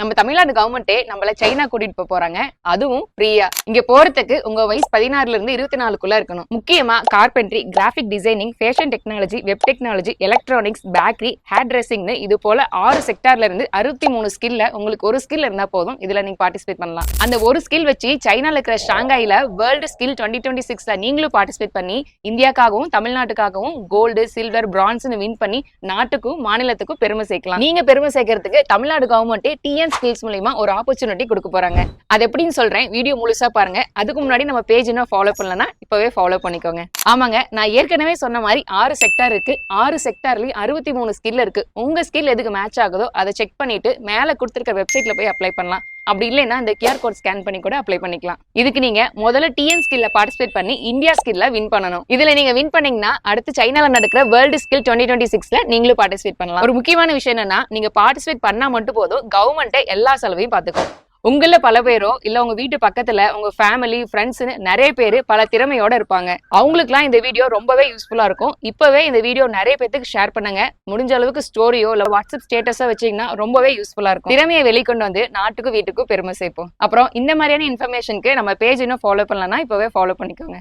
நம்ம தமிழ்நாடு கவர்மெண்ட்டே நம்மள சைனா கூட்டிட்டு போக போறாங்க. அதுவும் ஃப்ரீயா இங்க போறதுக்கு உங்க வயசு பதினாறுல இருந்து இருபத்தி நாலுக்குள்ள இருக்கணும். முக்கியமா carpentry graphic designing fashion technology web technology electronics bakery hair ட்ரெஸ்ஸிங்னு இது போல ஆறு செக்டார்ல இருந்து அறுபத்தி மூணு ஸ்கில்ல உங்களுக்கு ஒரு ஸ்கில் இருந்தா போதும். இதுல நீங்க பார்ட்டிசிபேட் பண்ணலாம். அந்த ஒரு ஸ்கில் வச்சு சைனால இருக்கிற ஷாங்காயில வேர்ல்டு ஸ்கில் டுவெண்ட்டி டுவெண்ட்டி சிக்ஸ்ல நீங்களும் பார்ட்டிசிபேட் பண்ணி இந்தியாக்காகவும் தமிழ்நாட்டுக்காகவும் கோல்டு சில்வர் பிரான்ஸ்னு வின் பண்ணி நாட்டுக்கும் மாநிலத்துக்கும் பெருமை சேர்க்கலாம். நீங்க பெருமை சேர்க்கறதுக்கு தமிழ்நாடு கவர்மெண்ட் டிஎன் ஸ்கில்ஸ் மூலியமா ஒரு ஆப்பர்ச்சுனிட்டி கொடுக்க போறாங்க. அது எப்படின்னு சொல்றேன். வீடியோ முழுசா பாருங்க. அதுக்கு முன்னாடி நம்ம பேஜ் இன்னும் ஃபாலோ பண்ணலன்னா இப்பவே ஃபாலோ பண்ணிக்கோங்க. ஆமாங்க நான் ஏற்கனவே சொன்ன மாதிரி ஆறு செக்டார் இருக்கு. ஆறு செக்டார்லயும் அறுபத்தி மூணு ஸ்கில் இருக்கு. உங்க ஸ்கில் எதுக்கு மேட்ச் ஆகுதோ அதை செக் பண்ணிட்டு மேல கொடுத்துருக்க வெப்சைட்ல போய் அப்ளை பண்ணலாம். அப்படி இல்லைன்னா இந்த கியூஆர் கோட் ஸ்கேன் பண்ணி கூட அப்ளை பண்ணிக்கலாம். இதுக்கு நீங்க முதல்ல டிஎன் ஸ்கில்ல பார்ட்டிசிபேட் பண்ணி இந்தியா ஸ்கில்ல வின் பண்ணணும். இதுல நீங்க வின் பண்ணீங்கன்னா அடுத்து சைனால நடக்கிற வேர்ல்டு ஸ்கில் டுவெண்ட்டி டுவெண்ட்டி சிக்ஸ்ல நீங்களும் பார்ட்டிசிபேட் பண்ணலாம். ஒரு முக்கியமான விஷயம் என்னன்னா நீங்க பார்ட்டிசிபேட் பண்ணா மட்டும் போதும் கவர்மெண்ட் எல்லா செலவையும் பாத்துக்கும் உங்கள பல பேரோ இல்ல உங்க வீட்டு பக்கத்துல உங்க ஃபேமிலி ஃப்ரெண்ட்ஸ்னு நிறைய பேர் பல திறமையோட இருப்பாங்க. அவங்களுக்குலாம் இந்த வீடியோ ரொம்பவே யூஸ்ஃபுல்லா இருக்கும். இப்பவே இந்த வீடியோ நிறைய பேத்துக்கு ஷேர் பண்ணுங்க. முடிஞ்ச அளவுக்கு ஸ்டோரியோ இல்ல வாட்ஸ்அப் ஸ்டேட்டஸோ வச்சீங்கன்னா ரொம்பவே யூஸ்ஃபுல்லா இருக்கும். திறமையை வெளிக்கொண்டு வந்து நாட்டுக்கும் வீட்டுக்கும் பெருமை சேர்ப்போம். அப்புறம் இந்த மாதிரியான இன்ஃபர்மேஷனுக்கு நம்ம பேஜ் இன்னும் ஃபாலோ பண்ணலன்னா இப்பவே ஃபாலோ பண்ணிக்கோங்க.